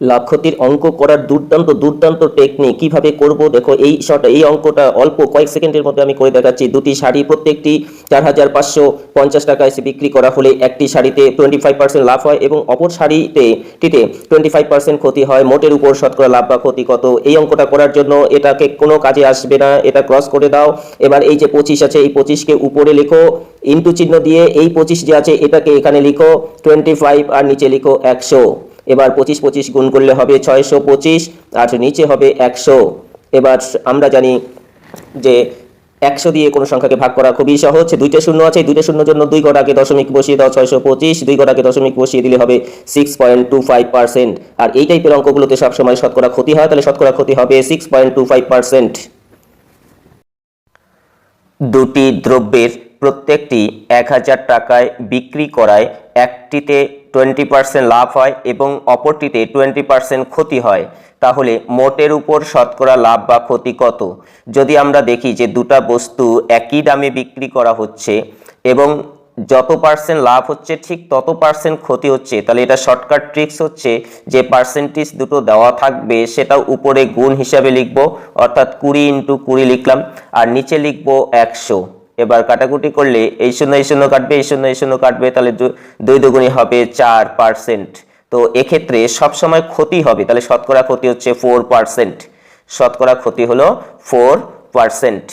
লাভ ক্ষতির অঙ্ক করার দুর্দান্ত দুর্দান্ত টেকনিক কীভাবে করব? দেখো, এই শর্ট এই অঙ্কটা অল্প কয়েক সেকেন্ডের মধ্যে আমি করে দেখাচ্ছি। দুটি শাড়ি, প্রত্যেকটি চার হাজার পাঁচশো পঞ্চাশ টাকায় বিক্রি করা হলে একটি শাড়িতে টোয়েন্টি ফাইভ পার্সেন্ট লাভ হয় এবং অপর শাড়িতে টিতে টোয়েন্টি ফাইভ পার্সেন্ট ক্ষতি হয়। মোটের উপর শতকরা লাভ বা ক্ষতি কত? এই অঙ্কটা করার জন্য এটাকে কোনো কাজে আসবে না। এটা ক্রস করে দাও। এবার এই যে পঁচিশ আছে, এই পঁচিশকে উপরে লেখো। ইন্টু চিহ্ন দিয়ে এই পঁচিশ যে আছে, এটাকে এখানে লিখো। টোয়েন্টি ফাইভ আর নিচে লিখো একশো। এবার পঁচিশ পঁচিশ গুণ করলে হবে ছয়শো পঁচিশ, আর নিচে হবে একশো। এবার আমরা জানি যে একশো দিয়ে কোনো সংখ্যাকে ভাগ করা খুবই সহজ। দুইটা শূন্য আছে, দুইটা শূন্যর জন্য দুই গড়াকে দশমিক বসিয়ে দাও ছয়শো পঁচিশ, দুই গড়াকে দশমিক বসিয়ে দিলে হবে six point two five percent আর এই টাইপের অঙ্কগুলোতে সবসময় শতকরা ক্ষতি হয়, তাহলে শতকরা ক্ষতি হবে six point two five percent দুটি দ্রব্যের প্রত্যেকটি এক হাজার টাকায় বিক্রি করায় একটিতে টোয়েন্টি পার্সেন্ট লাভ হয় এবং অপরটিতে টোয়েন্টি পার্সেন্ট ক্ষতি হয়। তাহলে মোটের উপর শতকরা লাভ বা ক্ষতি কত? যদি আমরা দেখি যে দুটা বস্তু একই দামে বিক্রি করা হচ্ছে এবং যত পার্সেন্ট লাভ হচ্ছে, ঠিক তত পার্সেন্ট ক্ষতি হচ্ছে, তাহলে এটা শর্টকাট ট্রিক্স হচ্ছে যে পার্সেন্টেজ দুটো দেওয়া থাকবে, সেটা উপরে গুণ হিসাবে লিখব, অর্থাৎ কুড়ি ইন্টু কুড়ি লিখলাম, আর নিচে লিখব একশো। এবার কাটাকুটি করলে এই শূন্য এই শূন্য কাটবে, এই শূন্য এই শূন্য কাটবে, তাহলে দুই দুগুণি হবে চার পার্সেন্ট তো এক্ষেত্রে সবসময় ক্ষতি হবে, তাহলে শতকরা ক্ষতি হচ্ছে ফোর পার্সেন্ট শতকরা ক্ষতি হলো ফোর পার্সেন্ট